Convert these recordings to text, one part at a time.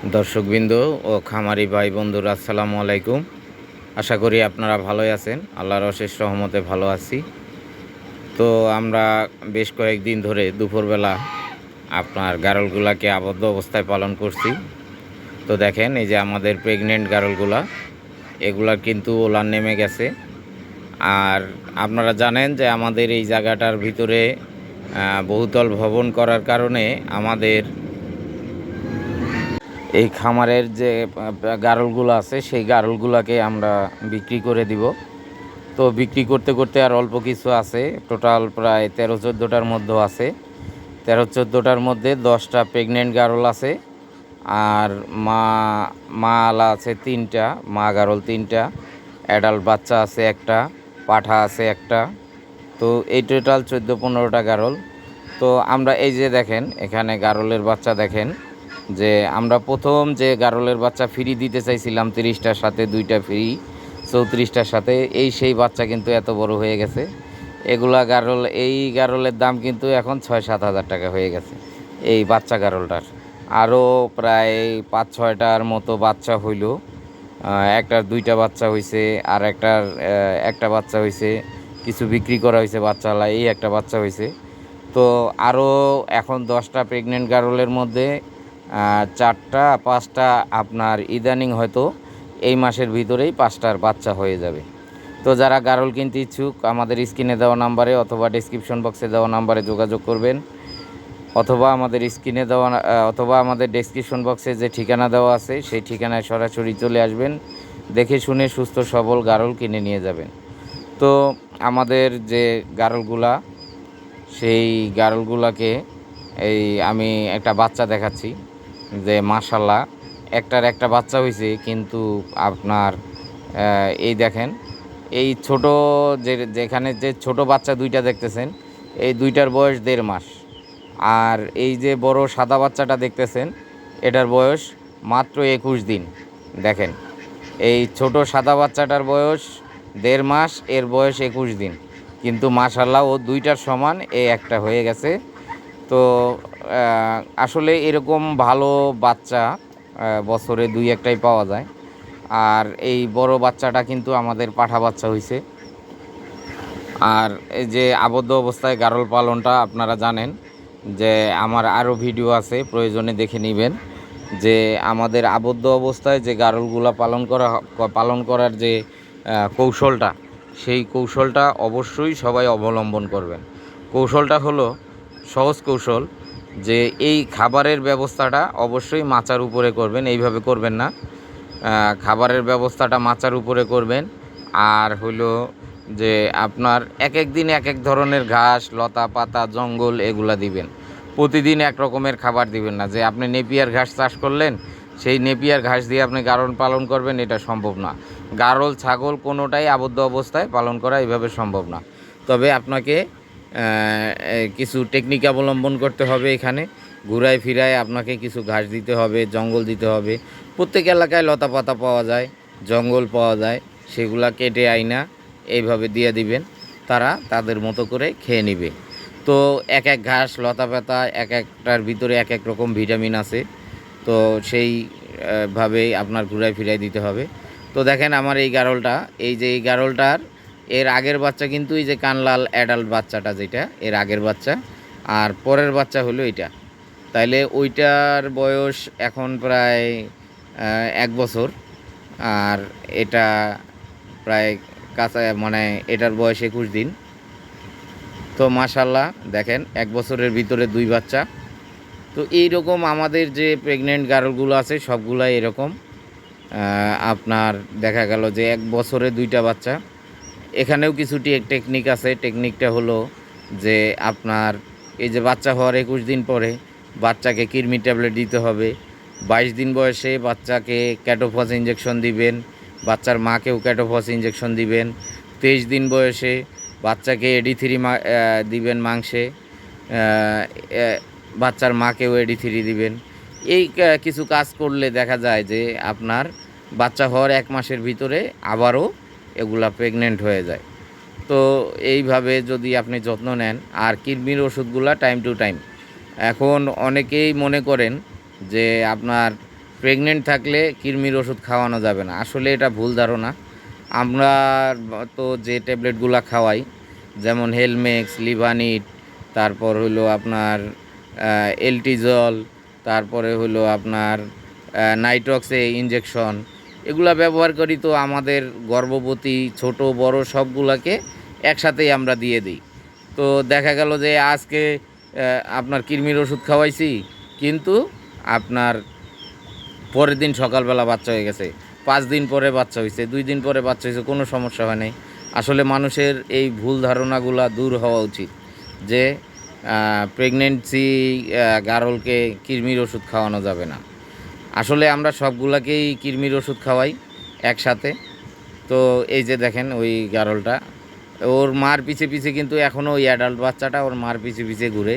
দর্শকবৃন্দ ও খামারি ভাই বন্ধুরা, আসসালামু আলাইকুম। আশা করি আপনারা ভালোই আছেন। আল্লাহর অশেষ রহমতে ভালো আছি। তো আমরা বেশ কয়েকদিন ধরে দুপুরবেলা আপনার গারলগুলাকে আবদ্ধ অবস্থায় পালন করছি। তো দেখেন, এই যে আমাদের প্রেগনেন্ট গারলগুলা, এগুলা কিন্তু ওলান নেমে গেছে। আর আপনারা জানেন যে আমাদের এই জায়গাটার ভিতরে বহুতল ভবন করার কারণে আমাদের এই খামারের যে গারলগুলো আছে, সেই গারলগুলোকে আমরা বিক্রি করে দিব। তো বিক্রি করতে করতে আর অল্প কিছু আছে। টোটাল প্রায় তেরো চোদ্দোটার মধ্যে আছে। তেরো চোদ্দোটার মধ্যে দশটা প্রেগনেন্ট গারল আছে। আর মা মা আলা আছে তিনটা, মা গারল তিনটা অ্যাডাল্ট বাচ্চা আছে একটা, পাঠা আছে একটা। তো এই টোটাল চোদ্দ পনেরোটা গারল। তো আমরা এই যে দেখেন, এখানে গারলের বাচ্চা দেখেন। যে আমরা প্রথম যে গারলের বাচ্চা ফ্রি দিতে চাইছিলাম, তিরিশটার সাথে দুইটা ফ্রি চৌত্রিশটার সাথে, এই সেই বাচ্চা কিন্তু এত বড় হয়ে গেছে। এগুলা গারল, এই গারলের দাম কিন্তু এখন ছয় সাত হাজার টাকা হয়ে গেছে, এই বাচ্চা গারলটার। আরও প্রায় পাঁচ ছয়টার মতো বাচ্চা হইল একটার দুইটা বাচ্চা হয়েছে আর একটার একটা বাচ্চা হয়েছে কিছু বিক্রি করা হয়েছে বাচ্চালা, এই একটা বাচ্চা হয়েছে তো আরও এখন দশটা প্রেগনেন্ট গারলের মধ্যে চারটা, পাঁচটা আপনার ইদানিং হয়তো এই মাসের ভিতরেই পাঁচটার বাচ্চা হয়ে যাবে। তো যারা গারল কিনতে ইচ্ছুক, আমাদের স্ক্রিনে দেওয়া নাম্বারে অথবা ডিসক্রিপশন বক্সে দেওয়া নাম্বারে যোগাযোগ করবেন। অথবা আমাদের স্ক্রিনে দেওয়া অথবা আমাদের ডেসক্রিপশন বক্সে যে ঠিকানা দেওয়া আছে, সেই ঠিকানায় সরাসরি চলে আসবেন। দেখে শুনে সুস্থ, সবল গারল কিনে নিয়ে যাবেন। তো আমাদের যে গারলগুলা, সেই গারলগুলাকে এই আমি একটা বাচ্চা দেখাচ্ছি। যে মাশাল্লাহ একটার একটা বাচ্চা হয়েছে কিন্তু আপনার এই দেখেন, এই ছোট যে, যেখানে যে ছোট বাচ্চা দুইটা দেখতেছেন, এই দুইটার বয়স দেড় মাস। আর এই যে বড় সাদা বাচ্চাটা দেখতেছেন, এটার বয়স মাত্র একুশ দিন। দেখেন, এই ছোট সাদা বাচ্চাটার বয়স দেড় মাস, এর বয়স একুশ দিন। কিন্তু মাশাল্লাহ ও দুইটার সমান এই একটা হয়ে গেছে তো আসলে এরকম ভালো বাচ্চা বছরে দুই একটাই পাওয়া যায়। আর এই বড় বাচ্চাটা কিন্তু আমাদের পাঠা বাচ্চা হয়েছে আর এই যে আবদ্ধ অবস্থায় গারল পালনটা আপনারা জানেন যে আমার আরও ভিডিও আছে, প্রয়োজনে দেখে নেবেন। যে আমাদের আবদ্ধ অবস্থায় যে গারলগুলা পালন করা, পালন করার যে কৌশলটা, সেই কৌশলটা অবশ্যই সবাই অবলম্বন করবেন। কৌশলটা হলো সহজ কৌশল যে এই খাবারের ব্যবস্থাটা অবশ্যই মাচার উপরে করবেন, এইভাবে করবেন না। খাবারের ব্যবস্থাটা মাচার উপরে করবেন। আর হলো যে আপনার এক এক দিন এক এক ধরনের ঘাস, লতা, পাতা, জঙ্গল এগুলা দিবেন। প্রতিদিন এক রকমের খাবার দিবেন না। যে আপনি নেপিয়ার ঘাস চাষ করলেন, সেই নেপিয়ার ঘাস দিয়ে আপনি গারল পালন করবেন, এটা সম্ভব না। গারল, ছাগল কোনোটাই আবদ্ধ অবস্থায় পালন করা এভাবে সম্ভব না। তবে আপনাকে কিছু টেকনিক অবলম্বন করতে হবে এখানে। ঘুরায় ফিরায় আপনাকে কিছু ঘাস দিতে হবে, জঙ্গল দিতে হবে। প্রত্যেক এলাকায় লতা পাতা পাওয়া যায়, জঙ্গল পাওয়া যায়, সেগুলা কেটে আইনা, এইভাবে দিয়ে দিবেন। তারা তাদের মতো করে খেয়ে নেবে। তো এক এক ঘাস লতা পাতা এক একটার ভিতরে এক এক রকম ভিটামিন আছে। তো সেই ভাবেই আপনার ঘুরায় ফিরাই দিতে হবে। তো দেখেন আমার এই গারলটা, এই যে এই গারলটার এর আগের বাচ্চা কিন্তু এই যে কানলাল অ্যাডাল্ট বাচ্চাটা যেটা, এর আগের বাচ্চা। আর পরের বাচ্চা হলো এটা তাইলে ওইটার বয়স এখন প্রায় এক বছর। আর এটা প্রায় কাঁচা মানে এটার বয়স একুশ দিন। তো মাশাল্লাহ, দেখেন, এক বছরের ভিতরে দুই বাচ্চা। তো এই রকম আমাদের যে প্রেগনেন্ট গারলগুলো আছে, সবগুলাই এরকম। আপনার দেখা গেল যে এক বছরে দুইটা বাচ্চা। এখানেও কিছু টেকনিক আছে। টেকনিকটা হলো যে আপনার এই যে বাচ্চা হওয়ার একুশ দিন পরে বাচ্চাকে কিডনি ট্যাবলেট দিতে হবে। বাইশ দিন বয়সে বাচ্চাকে ক্যাটোফস ইঞ্জেকশন দিবেন, বাচ্চার মাকেও ক্যাটোফস ইঞ্জেকশন দিবেন। তেইশ দিন বয়সে বাচ্চাকে এডি থ্রি দিবেন মাংসে বাচ্চার মাকেও এডি থ্রি দিবেন। এই কিছু কাজ করলে দেখা যায় যে আপনার বাচ্চা হওয়ার এক মাসের ভিতরে আবারও এগুলা প্রেগনেন্ট হয়ে যায়। তো এইভাবে যদি আপনি যত্ন নেন, আর কিডনির ওষুধগুলা টাইম টু টাইম এখন অনেকেই মনে করেন যে আপনার প্রেগনেন্ট থাকলে কৃমির ওষুধ খাওয়ানো যাবে না। আসলে এটা ভুল ধারণা। আমরা তো যে ট্যাবলেটগুলো খাওয়াই, যেমন হেলমেক্স লিভানিট তারপর হলো আপনার এলটিজল তারপরে হলো আপনার নাইট্রক্সে ইঞ্জেকশন এগুলা ব্যবহার করি তো আমাদের গর্ভবতী, ছোট, বড় সবগুলাকে একসাথেই আমরা দিয়ে দিই। তো দেখা গেল যে আজকে আপনার কৃমির ওষুধ খাওয়াইছি, কিন্তু আপনার পরের দিন সকালবেলা বাচ্চা হয়ে গেছে। পাঁচ দিন পরে বাচ্চা হয়েছে দুই দিন পরে বাচ্চা হয়েছে কোনো সমস্যা হয় নাই। আসলে মানুষের এই ভুল ধারণাগুলা দূর হওয়া উচিত যে প্রেগনেন্সি গারলকে কৃমির ওষুধ খাওয়ানো যাবে না। আসলে আমরা সবগুলাকেই কৃমির ওষুধ খাওয়াই একসাথে। তো এই যে দেখেন ওই গারলটা, ওর মার পিছে পিছে কিন্তু এখনও ওই অ্যাডাল্ট বাচ্চাটা ওর মার পিছে পিছে ঘুরে।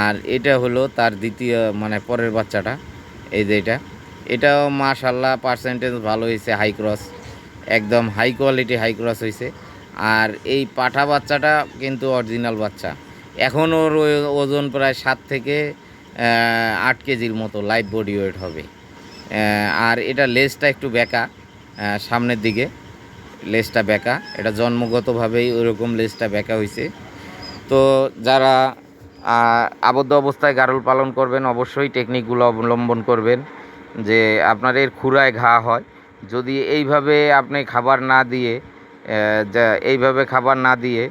আর এটা হলো তার দ্বিতীয় মানে পরের বাচ্চাটা, এই যে এটা। এটাও মাশাল্লাহ পার্সেন্টেজ ভালো হয়েছে হাই ক্রস একদম হাই কোয়ালিটি হাই ক্রস হয়েছে। আর এই পাঠা বাচ্চাটা কিন্তু অরিজিনাল বাচ্চা। এখন ওর ওজন প্রায় সাত থেকে আট কেজির মতো লাইভ বডি ওয়েট হবে। আর এটা লেজটা একটু বেঁকা সামনের দিকে লেজটা বেঁকা। এটা জন্মগতভাবেই ওরকম লেজটা বেঁকা হয়েছে তো যারা আবদ্ধ অবস্থায় গারল পালন করবেন, অবশ্যই টেকনিকগুলো অবলম্বন করবেন, যে আপনার এর খুরায় ঘা হয়। যদি এইভাবে আপনি খাবার না দিয়ে এইভাবে খাবার না দিয়ে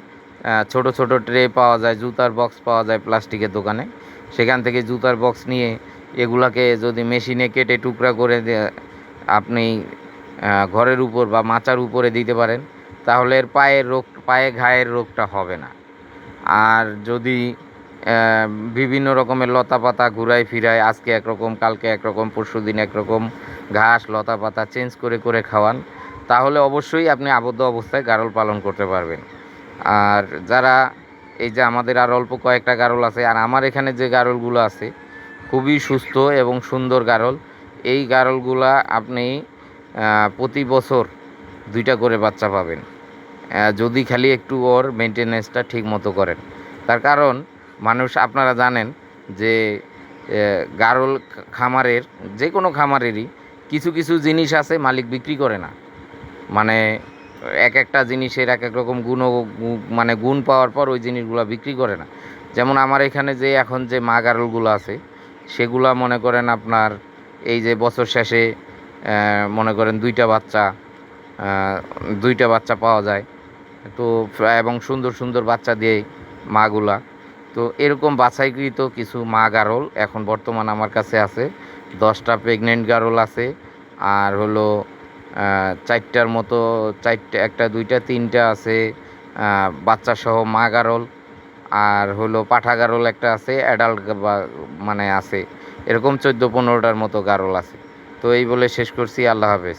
ছোট ছোট ট্রে পাওয়া যায়, জুতার বক্স পাওয়া যায় প্লাস্টিকের দোকানে। সেখান থেকে জুতার বক্স নিয়ে এগুলাকে যদি মেশিনে কেটে টুকরা করে আপনি ঘরের উপর বা মাচার উপরে দিতে পারেন, তাহলে এর পায়ের রোগ, পায়ে ঘায়ের রোগটা হবে না। আর যদি বিভিন্ন রকমের লতা পাতা ঘুরায় ফিরায়, আজকে একরকম, কালকে একরকম, পরশু দিন একরকম ঘাস লতা পাতা চেঞ্জ করে করে খাওয়ান, তাহলে অবশ্যই আপনি আবদ্ধ অবস্থায় গারল পালন করতে পারবেন। আর যারা এই যে আমাদের আর অল্প কয়েকটা গারল আছে, আর আমার এখানে যে গারলগুলো আছে, খুবই সুস্থ এবং সুন্দর গারল। এই গারলগুলা আপনি প্রতি বছর দুইটা করে বাচ্চা পাবেন। যদি খালি একটু ওর মেনটেনেন্সটা ঠিক মতো করেন। তার কারণ, মানুষ আপনারা জানেন যে গারল খামারের, যে কোনো খামারেরই কিছু কিছু জিনিস আছে মালিক বিক্রি করে না। মানে এক একটা জিনিসের এক এক রকম গুণ মানে গুণ পাওয়ার পর ওই জিনিসগুলো বিক্রি করে না। যেমন আমার এখানে যে এখন যে মা গারলগুলো আছে, সেগুলা মনে করেন আপনার এই যে বছর শেষে মনে করেন দুইটা বাচ্চা দুইটা বাচ্চা পাওয়া যায়। তো এবং সুন্দর সুন্দর বাচ্চা দিয়ে মাগুলা। তো এরকম বাছাইকৃত কিছু মা গারল এখন বর্তমান আমার কাছে আছে। দশটা প্রেগনেন্ট গারল আছে, আর হলো চারটার মতো, চারটে, একটা, দুইটা, তিনটা আছে বাচ্চা সহ মা গারল, আর হলো পাঠা গারল একটা আছে অ্যাডাল্ট বা মানে আছে, এরকম চোদ্দ, পনেরোটার মতো গারল আছে। তো এই বলে শেষ করছি, আল্লাহ হাফেজ।